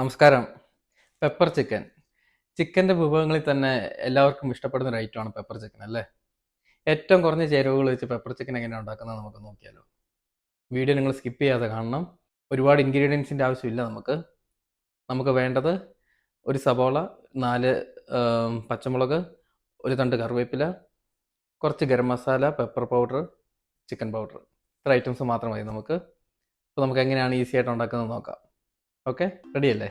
നമസ്കാരം. Pepper chicken ചിക്കന്റെ വിഭവങ്ങളിൽ തന്നെ എല്ലാവർക്കും ഇഷ്ടപ്പെടുന്ന ഒരു ഐറ്റമാണ് പെപ്പർ ചിക്കൻ അല്ലേ? ഏറ്റവും കുറഞ്ഞ ചേരുവകൾ വെച്ച് പെപ്പർ ചിക്കൻ എങ്ങനെയാണ് ഉണ്ടാക്കുന്നത് നമുക്ക് നോക്കിയാലോ. വീഡിയോ നിങ്ങൾ സ്കിപ്പ് ചെയ്യാതെ കാണണം. ഒരുപാട് ഇൻഗ്രീഡിയൻസിന്റെ ആവശ്യമില്ല നമുക്ക്. നമുക്ക് വേണ്ടത് ഒരു സബോള നാല് പച്ചമുളക് ഒരു തണ്ട് കറിവേപ്പില കുറച്ച് garam masala pepper powder chicken powder ഇത്ര ഐറ്റംസ് മാത്രം മതി നമുക്ക്. അപ്പോൾ നമുക്ക് എങ്ങനെയാണ് ഈസി ആയിട്ട് ഉണ്ടാക്കുന്നത് നോക്കാം. ഓക്കെ റെഡിയല്ലേ?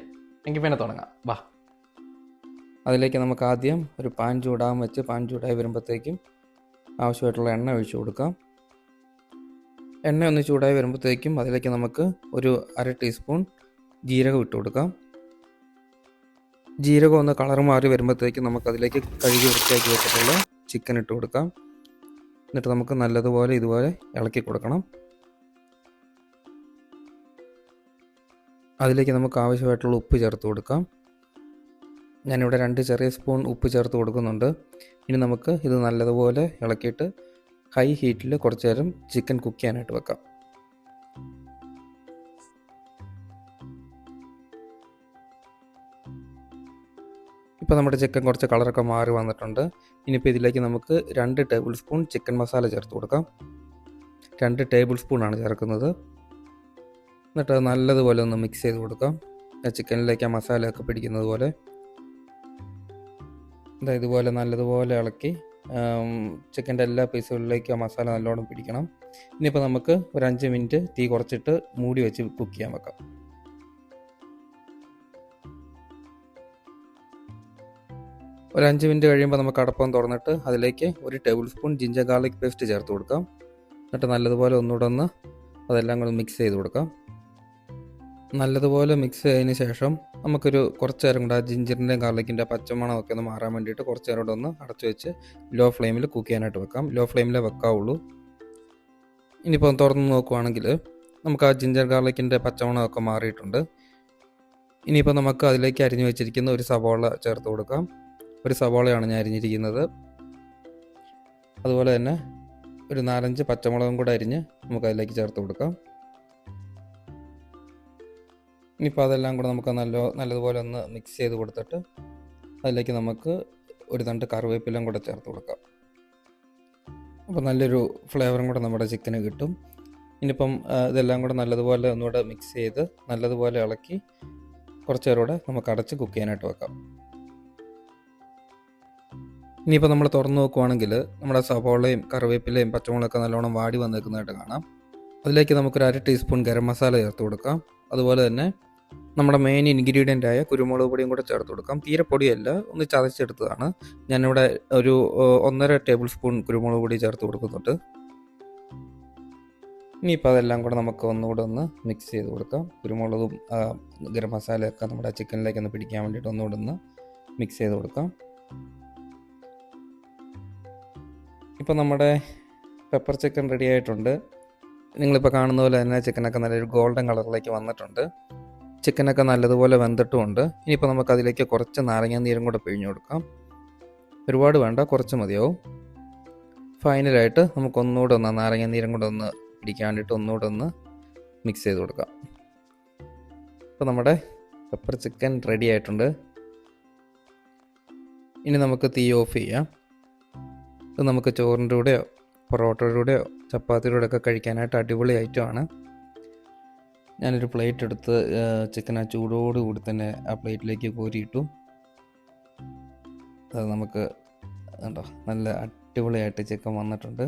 എങ്കിൽ പിന്നെ തുടങ്ങാം. വാ. അതിലേക്ക് നമുക്ക് ആദ്യം ഒരു പാൻ ചൂടാൻ വെച്ച് പാൻ ചൂടായി വരുമ്പോഴത്തേക്കും ആവശ്യമായിട്ടുള്ള എണ്ണ ഒഴിച്ചു കൊടുക്കാം. എണ്ണ ഒന്ന് ചൂടായി വരുമ്പോഴത്തേക്കും അതിലേക്ക് നമുക്ക് ഒരു അര ടീസ്പൂൺ ജീരകം ഇട്ട് കൊടുക്കാം. ജീരകം ഒന്ന് കളർ മാറി വരുമ്പോഴത്തേക്കും നമുക്ക് അതിലേക്ക് കഴുകി വൃത്തിയാക്കി വെച്ചിട്ടുള്ള ചിക്കൻ ഇട്ട് കൊടുക്കാം. എന്നിട്ട് നമുക്ക് നല്ലതുപോലെ ഇതുപോലെ ഇളക്കി കൊടുക്കണം. അതിലേക്ക് നമുക്ക് ആവശ്യമായിട്ടുള്ള ഉപ്പ് ചേർത്ത് കൊടുക്കാം. ഞാനിവിടെ രണ്ട് ചെറിയ സ്പൂൺ ഉപ്പ് ചേർത്ത് കൊടുക്കുന്നുണ്ട്. ഇനി നമുക്ക് ഇത് നല്ലതുപോലെ ഇളക്കിയിട്ട് ഹൈ ഹീറ്റിൽ കുറച്ച് നേരം ചിക്കൻ കുക്ക് ചെയ്യാനായിട്ട് വെക്കാം. ഇപ്പോൾ നമ്മുടെ ചിക്കൻ കുറച്ച് കളറൊക്കെ മാറി വന്നിട്ടുണ്ട്. ഇനിയിപ്പോൾ ഇതിലേക്ക് നമുക്ക് രണ്ട് ടേബിൾ സ്പൂൺ ചിക്കൻ മസാല ചേർത്ത് കൊടുക്കാം. രണ്ട് ടേബിൾ സ്പൂണാണ് ചേർക്കുന്നത്. എന്നിട്ട് അത് നല്ലതുപോലെ ഒന്ന് മിക്സ് ചെയ്ത് കൊടുക്കാം. ചിക്കനിലേക്ക് ആ മസാലയൊക്കെ പിടിക്കുന്നത് പോലെ. ഇതാ ഇതുപോലെ നല്ലതുപോലെ ഇളക്കി ചിക്കന്റെ എല്ലാ പീസുകളിലേക്കും ആ മസാല നല്ലോണം പിടിക്കണം. ഇനിയിപ്പോൾ നമുക്ക് ഒരു അഞ്ച് മിനിറ്റ് തീ കുറച്ചിട്ട് മൂടി വെച്ച് കുക്ക് ചെയ്യാൻ വെക്കാം. ഒരു അഞ്ച് മിനിറ്റ് കഴിയുമ്പോൾ നമുക്ക് അടപ്പം തുറന്നിട്ട് അതിലേക്ക് ഒരു tablespoon ginger garlic paste ചേർത്ത് കൊടുക്കാം. എന്നിട്ട് നല്ലതുപോലെ ഒന്നുകൂടെ ഒന്ന് അതെല്ലാം കൂടെ മിക്സ് ചെയ്ത് കൊടുക്കാം. നല്ലതുപോലെ മിക്സ് ചെയ്തതിന് ശേഷം നമുക്കൊരു കുറച്ച് നേരം കൂടെ ആ ജിഞ്ചറിന്റെയും ഗാർലിക്കിന്റെ പച്ചമണമൊക്കെ ഒന്ന് മാറാൻ വേണ്ടിയിട്ട് കുറച്ച് നേരം കൂടെ ഒന്ന് അടച്ചു വെച്ച് ലോ ഫ്ലെയിമിൽ കുക്ക് ചെയ്യാനായിട്ട് വെക്കാം. ലോ ഫ്ലെയിമിലേ വെക്കാവുള്ളൂ. ഇനിയിപ്പോൾ തുറന്ന് നോക്കുവാണെങ്കിൽ നമുക്ക് ആ ജിഞ്ചർ ഗാർലിക്കിന്റെ പച്ചമണമൊക്കെ മാറിയിട്ടുണ്ട്. ഇനിയിപ്പോൾ നമുക്ക് അതിലേക്ക് അരിഞ്ഞു വെച്ചിരിക്കുന്ന ഒരു സവാള ചേർത്ത് കൊടുക്കാം. ഒരു സവാളയാണ് ഞാൻ അരിഞ്ഞിരിക്കുന്നത്. അതുപോലെ തന്നെ ഒരു നാലഞ്ച് പച്ചമുളകും കൂടെ അരിഞ്ഞ് നമുക്ക് അതിലേക്ക് ചേർത്ത് കൊടുക്കാം. ഇനിയിപ്പോൾ അതെല്ലാം കൂടെ നമുക്ക് നല്ല നല്ലതുപോലെ ഒന്ന് മിക്സ് ചെയ്ത് കൊടുത്തിട്ട് അതിലേക്ക് നമുക്ക് ഒരു തണ്ട് കറിവേപ്പിലും കൂടെ ചേർത്ത് കൊടുക്കാം. അപ്പോൾ നല്ലൊരു ഫ്ലേവറും കൂടെ നമ്മുടെ ചിക്കന് കിട്ടും. ഇനിയിപ്പം ഇതെല്ലാം കൂടെ നല്ലതുപോലെ ഒന്നുകൂടെ മിക്സ് ചെയ്ത് നല്ലതുപോലെ ഇളക്കി കുറച്ച് നമുക്ക് അടച്ച് കുക്ക് ചെയ്യാനായിട്ട് വെക്കാം. ഇനിയിപ്പോൾ നമ്മൾ തുറന്ന് നോക്കുവാണെങ്കിൽ നമ്മുടെ സവോളയും കറിവേപ്പിലയും പച്ചമുളകൊക്കെ നല്ലോണം വാടി വന്നേക്കുന്നതായിട്ട് കാണാം. അതിലേക്ക് നമുക്കൊരു അര ടീസ്പൂൺ ഗരം മസാല ചേർത്ത് കൊടുക്കാം. അതുപോലെ തന്നെ നമ്മുടെ മെയിൻ ഇൻഗ്രീഡിയന്റ് ആയ കുരുമുളക് പൊടിയും കൂടെ ചേർത്ത് കൊടുക്കാം. തീരെ പൊടിയല്ല ഒന്ന് ചതച്ചെടുത്തതാണ്. ഞാനിവിടെ ഒരു ഒന്നര ടേബിൾ സ്പൂൺ കുരുമുളക് പൊടി ചേർത്ത് കൊടുക്കുന്നുണ്ട്. ഇനിയിപ്പോൾ അതെല്ലാം കൂടെ നമുക്ക് ഒന്നുകൂടെ ഒന്ന് മിക്സ് ചെയ്ത് കൊടുക്കാം. കുരുമുളകും ഗരം മസാലയൊക്കെ നമ്മുടെ ചിക്കനിലേക്ക് ഒന്ന് പിടിക്കാൻ വേണ്ടിയിട്ട് ഒന്നുകൂടെ ഒന്ന് മിക്സ് ചെയ്ത് കൊടുക്കാം. ഇപ്പോൾ നമ്മുടെ പെപ്പർ ചിക്കൻ റെഡി ആയിട്ടുണ്ട്. നിങ്ങളിപ്പോൾ കാണുന്ന പോലെ തന്നെ ചിക്കനൊക്കെ നല്ലൊരു ഗോൾഡൻ കളറിലേക്ക് വന്നിട്ടുണ്ട്. ചിക്കനൊക്കെ നല്ലതുപോലെ വെന്തിട്ടുമുണ്ട്. ഇനിയിപ്പോൾ നമുക്ക് അതിലേക്ക് കുറച്ച് നാരങ്ങ നീരും കൂടെ പിഴിഞ്ഞു കൊടുക്കാം. ഒരുപാട് വേണ്ട കുറച്ച് മതിയാവും. ഫൈനലായിട്ട് നമുക്ക് ഒന്നുകൂടെ ഒന്ന് നാരങ്ങ നീരും കൂടെ ഒന്ന് പിടിക്കാൻ വേണ്ടിയിട്ട് ഒന്നുകൂടെ ഒന്ന് മിക്സ് ചെയ്ത് കൊടുക്കാം. ഇപ്പോൾ നമ്മുടെ പെപ്പർ ചിക്കൻ റെഡി ആയിട്ടുണ്ട്. ഇനി നമുക്ക് തീ ഓഫ് ചെയ്യാം. ഇത് നമുക്ക് ചോറിന്റെ കൂടെയോ പൊറോട്ടയുടെ കൂടെയോ ചപ്പാത്തിയുടെ കൂടെയൊക്കെ കഴിക്കാനായിട്ട് അടിപൊളി ഐറ്റമാണ്. ഞാനൊരു പ്ലേറ്റ് എടുത്ത് ചിക്കൻ ആ ചൂടോടുകൂടി തന്നെ ആ പ്ലേറ്റിലേക്ക് കോരിയിട്ടു. അത് നമുക്ക് കണ്ടോ നല്ല അടിപൊളിയായിട്ട് ചിക്കൻ വന്നിട്ടുണ്ട്.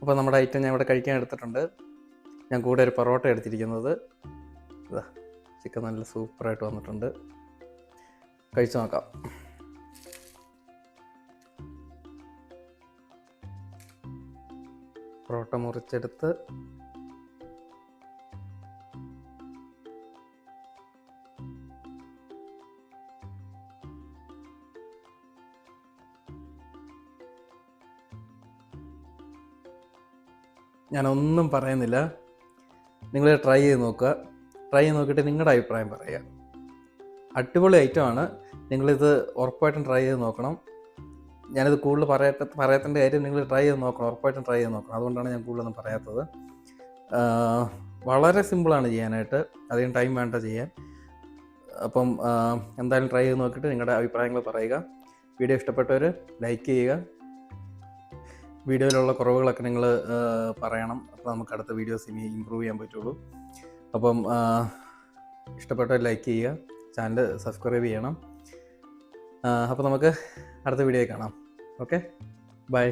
അപ്പോൾ നമ്മുടെ ഐറ്റം ഞാൻ ഇവിടെ കഴിക്കാൻ എടുത്തിട്ടുണ്ട്. ഞാൻ കൂടെ ഒരു പൊറോട്ട എടുത്തിരിക്കുന്നത്. ഇതാ ചിക്കൻ നല്ല സൂപ്പറായിട്ട് വന്നിട്ടുണ്ട്. കഴിച്ചു നോക്കാം. പൊറോട്ട മുറിച്ചെടുത്ത് ഞാനൊന്നും പറയുന്നില്ല. നിങ്ങൾ ട്രൈ ചെയ്ത് നോക്കുക. ട്രൈ ചെയ്ത് നോക്കിയിട്ട് നിങ്ങളുടെ അഭിപ്രായം പറയുക അടിപൊളി ഐറ്റമാണ് നിങ്ങളിത് ഉറപ്പായിട്ടും ട്രൈ ചെയ്ത് നോക്കണം. ഞാനിത് കൂടുതൽ പറയത്ത പറയത്തേണ്ട കാര്യം നിങ്ങൾ ട്രൈ ചെയ്ത് നോക്കണം. ഉറപ്പായിട്ടും ട്രൈ ചെയ്ത് നോക്കണം. അതുകൊണ്ടാണ് ഞാൻ കൂടുതലൊന്നും പറയാത്തത്. വളരെ സിമ്പിളാണ് ചെയ്യാനായിട്ട്. അധികം ടൈം വേണ്ട ചെയ്യാൻ. അപ്പം എന്തായാലും ട്രൈ ചെയ്ത് നോക്കിയിട്ട് നിങ്ങളുടെ അഭിപ്രായങ്ങൾ പറയുക. വീഡിയോ ഇഷ്ടപ്പെട്ടവർ ലൈക്ക് ചെയ്യുക. വീഡിയോയിലുള്ള കുറവുകളൊക്കെ നിങ്ങൾ പറയണം. അപ്പോൾ നമുക്ക് അടുത്ത വീഡിയോസ് ഇനി ഇമ്പ്രൂവ് ചെയ്യാൻ പറ്റുള്ളൂ. അപ്പം ഇഷ്ടപ്പെട്ടവർ ലൈക്ക് ചെയ്യുക. ചാനൽ സബ്സ്ക്രൈബ് ചെയ്യണം. അപ്പോൾ നമുക്ക് അടുത്ത വീഡിയോ കാണാം. Okay bye